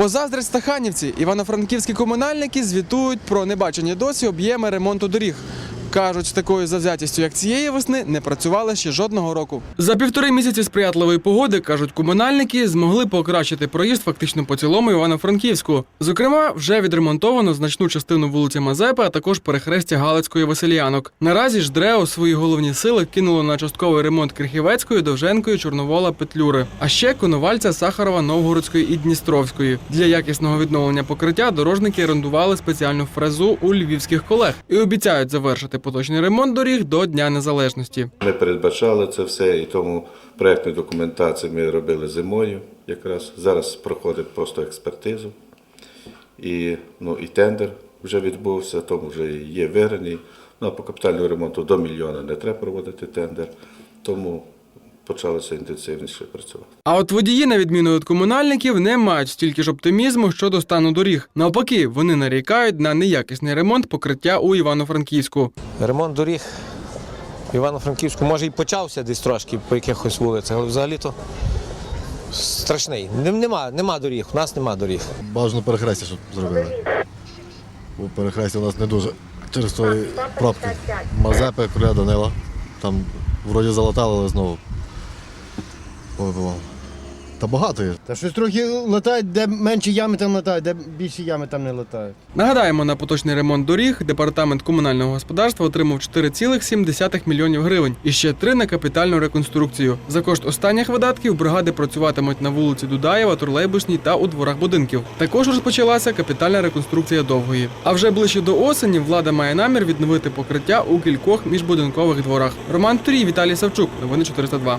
Позаздрять стаханівці, івано-франківські комунальники звітують про небачені досі об'єми ремонту доріг. Кажуть, з такою завзятістю, як цієї весни, не працювали ще жодного року. За півтори місяці сприятливої погоди, кажуть комунальники, змогли покращити проїзд фактично по цілому Івано-Франківську. Зокрема, вже відремонтовано значну частину вулиці Мазепи, а також перехрестя Галицької Васильянок. Наразі ж ДРЕО свої головні сили кинуло на частковий ремонт Крихівецької, Довженкої, Чорновола, Петлюри, а ще Коновальця, Сахарова, Новгородської і Дністровської. Для якісного відновлення покриття дорожники орендували спеціальну фрезу у львівських колег і обіцяють завершити поточний ремонт доріг до Дня Незалежності. Ми передбачали це все, і тому проєктну документацію ми робили зимою якраз. Зараз проходить просто експертизу. І, ну, і тендер вже відбувся, тому вже є виграний. Ну, а по капітальному ремонту до мільйона не треба проводити тендер, тому почалося інтенсивніше працювати. А от водії, на відміну від комунальників, не мають стільки ж оптимізму щодо стану доріг. Навпаки, вони нарікають на неякісний ремонт покриття у Івано-Франківську. Ремонт доріг в Івано-Франківську може і почався десь трошки по якихось вулицях, але взагалі-то страшний. Нема, нема доріг, у нас нема доріг. Бажано перехрестя, щоб зробили. Бо перехрестя у нас не дуже через тої пробки. Мазепи, Куля Данила. Там вроді залатали, але знову повибивало. Та багато є. Та щось трохи летають, де менші ями там летають, де більші ями там не летають. Нагадаємо, на поточний ремонт доріг департамент комунального господарства отримав 4,7 мільйонів гривень і ще три на капітальну реконструкцію. За кошт останніх видатків бригади працюватимуть на вулиці Дудаєва, Турлейбушній та у дворах будинків. Також розпочалася капітальна реконструкція довгої. А вже ближче до осені влада має намір відновити покриття у кількох міжбудинкових дворах. Роман Турій, Віталій Савчук, новини 402.